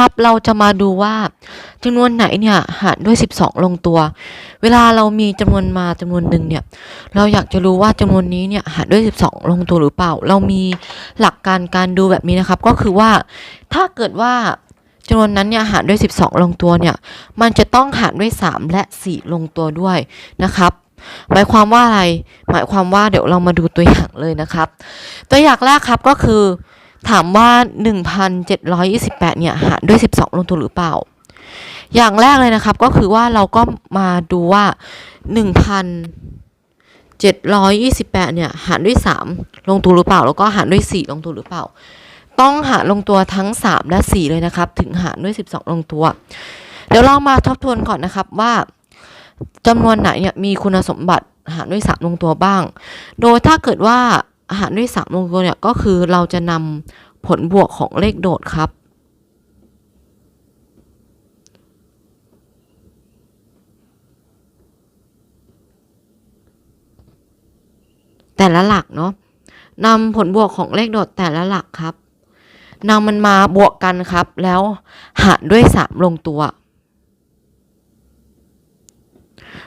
ครับ เราจะมาดูว่าจำนวนไหนเนี่ยหารด้วย 12 ลงตัว เวลาเรามีจำนวนมาจำนวนหนึ่งเนี่ย เราอยากจะรู้ว่าจำนวนนี้เนี่ยหารด้วย 12 ลงตัวหรือเปล่า เรามีหลักการการดูแบบนี้นะครับ ก็คือว่าถ้าเกิดว่าจำนวนนั้นเนี่ยหารด้วย 12 ลงตัวเนี่ย มันจะต้องหารด้วย 3 และ 4 ลงตัวด้วยนะครับหมายความว่าอะไร หมายความว่าเดี๋ยวเรามาดูตัวอย่างเลยนะครับ ตัวอย่างแรกครับก็คือ ถามว่า 1,728 เนี่ย หารด้วย 12 ลงตัวหรือเปล่า อย่างแรกเลยนะครับ ก็คือว่าเราก็มาดูว่า 1,728 เนี่ย หารด้วย 3 ลงตัวหรือเปล่า แล้วก็หารด้วย 4 ลงตัวหรือเปล่า ต้องหารลงตัวทั้ง 3 และ 4 เลยนะครับ ถึงหารด้วย 12 ลงตัว เดี๋ยวเรามาทบทวนก่อนนะครับว่าจำนวนไหนเนี่ยมีคุณสมบัติหารด้วย 3 ลงตัวบ้าง โดยถ้าเกิดว่า อาหารด้วย3ลงตัวเนี่ยก็คือเราจะนำผลบวกของเลขโดดครับ แต่ละหลักเนาะนำผลบวกของเลขโดดแต่ละหลักครับนำมันมาบวกกันครับ แล้วหารด้วย3ลงตัว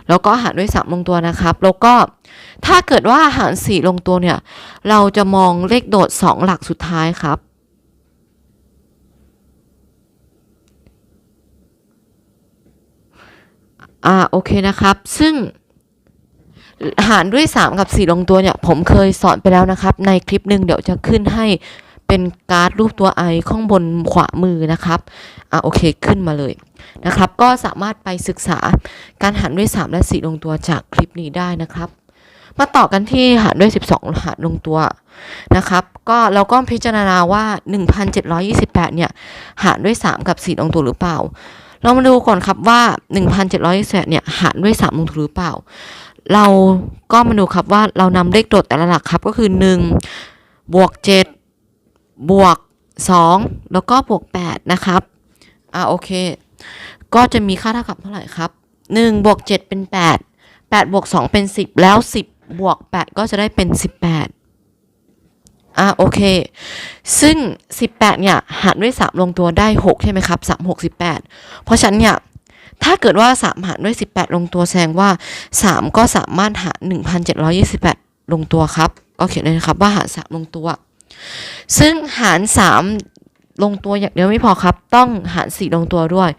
แล้วก็หารด้วย 3 ลงตัวนะครับ แล้วก็ถ้าเกิดว่าหาร 4 ลงตัวเนี่ย เราจะมองเลขโดด 2 หลักสุดท้ายครับ อ่าโอเคนะครับ ซึ่งหารด้วย 3 กับ 4 ลงตัวเนี่ย ผมเคยสอนไปแล้วนะครับ ในคลิปหนึ่งเดี๋ยวจะขึ้นให้ เป็นการ์ดรูปตัวไอข้างบนขวามือนะครับ อะโอเคขึ้นมาเลยนะครับ ก็สามารถไปศึกษาการหารด้วย 3 และ 4 ลงตัวจากคลิปนี้ได้นะครับ มาต่อกันที่หารด้วย 12 หารลงตัวนะครับ ก็เราก็พิจารณาว่า 1,728 เนี่ย หารด้วย 3 กับ 4 ลงตัวหรือเปล่า เรามาดูก่อนครับว่า 1,728 เนี่ย หารด้วย 3 ลงตัวหรือเปล่า เราก็มาดูครับว่าเรานำเลขโดดแต่ละหลักครับก็คือ 1 บวก 7 บวก 2 แล้วก็บวก 8 นะครับ อ่าโอเค ก็จะมีค่าเท่ากับเท่าไหร่ครับ 1 บวก 7 เป็น 8 8 บวก 2 เป็น 10 แล้ว 10 บวก 8 ก็จะได้เป็น 18 อ่าโอเค ซึ่ง 18 เนี่ย หารด้วย 3 ลงตัวได้ 6 ใช่ไหมครับ 3 6 18 เพราะฉะนั้นเนี่ยถ้าเกิดว่า 3 หารด้วย 18 ลงตัวแสดงว่า 3 ก็สามารถหาร 1,728 ลงตัวครับ ก็เขียนเลยนะครับว่าหาร 3 ลงตัว ซึ่งหาร 3 ลงตัวอย่างเดียวไม่พอครับ ต้องหาร 4 ลงตัวด้วย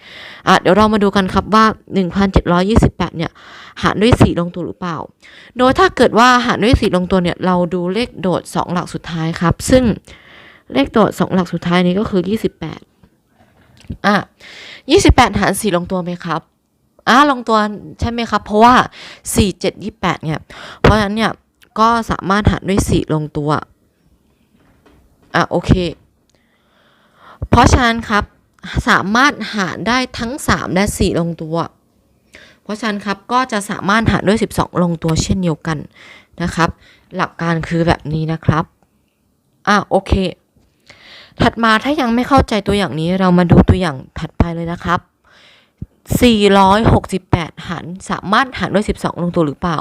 อะเดี๋ยวเรามาดูกันครับว่า 1,728 เนี่ย หารด้วย 4 ลงตัวหรือเปล่า โดยถ้าเกิดว่าหารด้วย 4 ลงตัวเนี่ย เราดูเลขโดด 2 หลักสุดท้ายครับ ซึ่งเลขโดด 2 หลักสุดท้ายนี้ก็คือ 28 อะ 28 หาร 4 ลงตัวไหมครับอ่าลงตัวใช่ไหมครับ เพราะว่า 4 7 28 เนี่ย เพราะฉะนั้นเนี่ย ก็สามารถหารด้วย 4 ลงตัว อะโอเค เพราะฉะนั้นครับสามารถหารได้ทั้ง 3 และ 4 ลงตัว เพราะฉะนั้นครับก็จะสามารถหารด้วย 12 ลงตัวเช่นเดียวกันนะครับ หลักการคือแบบนี้นะครับอะโอเค ถัดมาถ้ายังไม่เข้าใจตัวอย่างนี้เรามาดูตัวอย่างถัดไปเลยนะครับ 468 หารสามารถหารด้วย 12 ลงตัวหรือเปล่า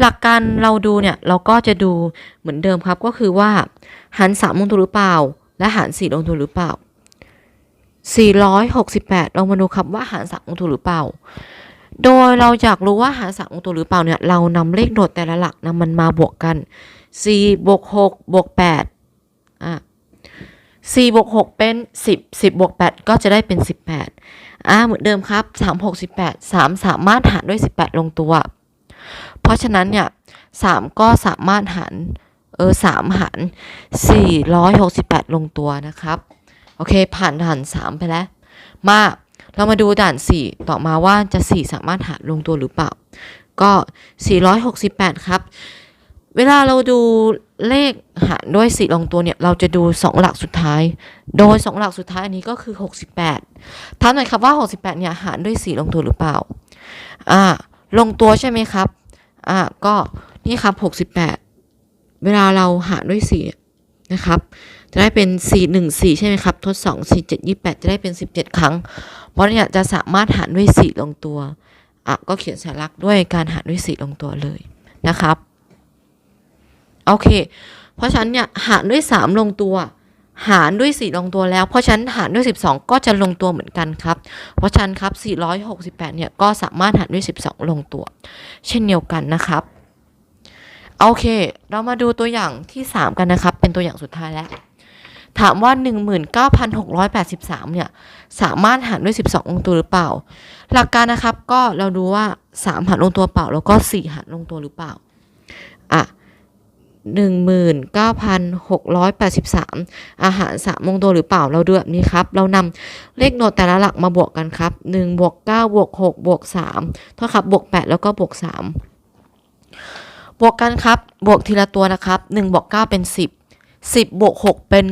หลักการเราดูเนี่ย เราก็จะดูเหมือนเดิมครับก็คือว่า หาร 3 ลงตัวหรือเปล่า และหาร 4 ลงตัวหรือเปล่า 468เรามาดูครับว่าหาร 3 ลงตัวหรือเปล่า โดยเราอยากรู้ว่าหาร 3 ลงตัวหรือเปล่าเนี่ย เรานำเลขโดดแต่ละหลักนำมันมาบวกกัน 4 บวก 6 บวก 8 อะ4บวก 6 เป็น 10 10 บวก 8 ก็จะได้เป็น 18 อ่าเหมือนเดิมครับ 3 6 18 3 สามารถหารด้วย 18 ลงตัว เพราะฉะนั้นเนี่ย 3 ก็สามารถหารเออ3หาร 468 ลงตัวนะครับ โอเค ผ่านด่าน 3 ไปแล้ว มาเรามาดูด่าน 4 ต่อมาว่าจะ 4 สามารถหารลงตัวหรือเปล่า ก็ 468 ครับ เวลาเราดูเลขหารด้วย4ลงตัวเนี่ย เราจะดู 2 หลักสุดท้าย โดย 2 หลักสุดท้ายอันนี้ก็คือ 68ถามหน่อยครับว่า 68 เนี่ยหารด้วย4ลงตัวหรือเปล่า อ่า ลงตัวใช่ไหมครับ อ่า ก็นี่ครับ 68 เวลาเราหารด้วย4นะครับ จะได้เป็น 4 1 4 ใช่ไหมครับ ทด 2 4 7 28 จะได้เป็น 17 ครั้ง เพราะเนี่ยจะสามารถหารด้วย4ลงตัว อะ ก็เขียนสัญลักษณ์ด้วยการหารด้วย4ลงตัวเลยนะครับ โอเค เพราะฉะนั้นเนี่ยหารด้วย 3 ลงตัว หารด้วย 4 ลงตัวแล้ว เพราะฉะนั้นหารด้วย 12 ก็จะลงตัวเหมือนกันครับ เพราะฉะนั้นครับ 468 เนี่ยก็สามารถหารด้วย 12 ลงตัว เช่นเดียวกันนะครับโอเค เรามาดูตัวอย่างที่ 3 กันนะครับ เป็นตัวอย่างสุดท้ายแล้ว ถามว่า 19,683 เนี่ย สามารถหารด้วย 12 ลงตัวหรือเปล่า หลักการนะครับ ก็เราดูว่า 3 หารลงตัวเปล่า แล้วก็ 4 หารลงตัวหรือเปล่า 19,683 อาหารสามลงตัวหรือเปล่าเราดูแบบนี้ครับ เรานำเลขโนดแต่ละหลักมาบวกกันครับ1บวก9บวก6บวก3เท่าครับบวก 8 แล้วก็บวก 3 บวกกันครับ บวกทีละตัวนะครับ1บวก9เป็น 10 10บวก6เป็น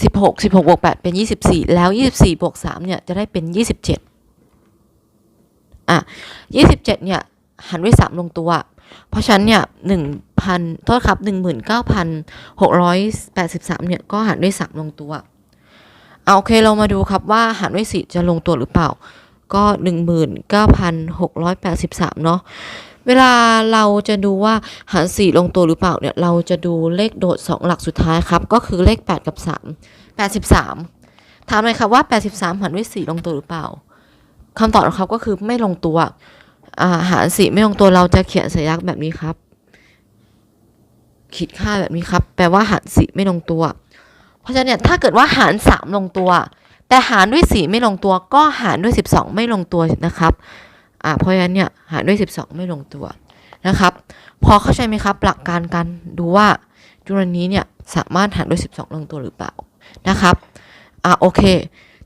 16 16บวก8เป็น 24 แล้ว 24บวก3เนี่ยจะได้เป็น 27 อะ 27 เนี่ย หันด้วย 3 ลงตัว เพราะฉะนั้นเนี่ย 1,000โทษครับ19,683 เนี่ย ก็หารด้วย 3 ลงตัว เอาโอเคเรามาดูครับว่าหารด้วย 4 จะลงตัวหรือเปล่า ก็ 19,683 เนาะเวลาเราจะดูว่าหาร 4 ลงตัวหรือเปล่าเนี่ย เราจะดูเลขโดด 2 หลักสุดท้ายครับ ก็คือเลข 8 กับ 3 83 ถามเลยครับว่า 83 หารด้วย 4 ลงตัวหรือเปล่าคำตอบของเขาก็คือไม่ลงตัวอ่าหาร 4 ไม่ลงตัวเราจะเขียนสัญลักษณ์แบบนี้ครับ ขีดค่าแบบนี้ครับ แปลว่าหาร4ไม่ลงตัว เพราะฉะนั้นเนี่ยถ้าเกิดว่าหาร3ลงตัว แต่หารด้วย4ไม่ลงตัว ก็หารด้วย12ไม่ลงตัวนะครับอ่าเพราะฉะนั้นเนี่ยหารด้วย12ไม่ลงตัวนะครับ พอเข้าใจไหมครับหลักการการดูว่าจุลนี้เนี่ยสามารถหารด้วย 12 ลงตัวหรือเปล่านะครับอ่าโอเค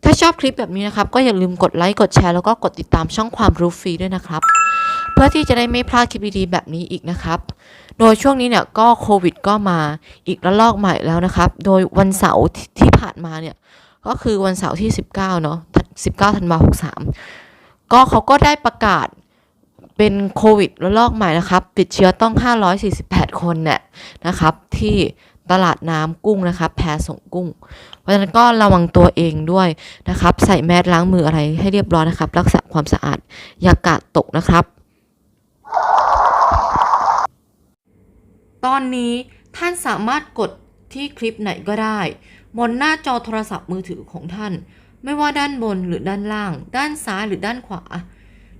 ถ้าชอบคลิปแบบนี้นะครับ ก็อย่าลืมกดไลค์ กดแชร์ แล้วก็กดติดตามช่องความรู้ฟรีด้วยนะครับ พื่อที่จะได้ไม่พลาดคลิปดีๆแบบนี้อีกนะครับ โดยช่วงนี้เนี่ยก็โควิดก็มาอีกระลอกใหม่แล้วนะครับ โดยวันเสาร์ที่ผ่านมาเนี่ยก็คือวันเสาร์ที่ 19 เนาะ19ธันวาคม63 ก็เขาก็ได้ประกาศเป็นโควิดระลอกใหม่นะครับ ติดเชื้อต้อง 548 คนเนี่ยนะครับ ที่ตลาดน้ำกุ้งนะครับแพส่งกุ้ง เพราะฉะนั้นก็ระวังตัวเองด้วยนะครับ ใส่แมสล้างมืออะไรให้เรียบร้อยนะครับ รักษาความสะอาดอย่ากาดตกนะครับ ตอนนี้ท่านสามารถกดที่คลิปไหนก็ได้ บนหน้าจอโทรศัพท์มือถือของท่าน ไม่ว่าด้านบนหรือด้านล่าง ด้านซ้ายหรือด้านขวา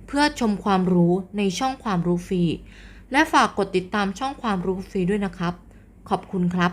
เพื่อชมความรู้ในช่องความรู้ฟรี และฝากกดติดตามช่องความรู้ฟรีด้วยนะครับ ขอบคุณครับ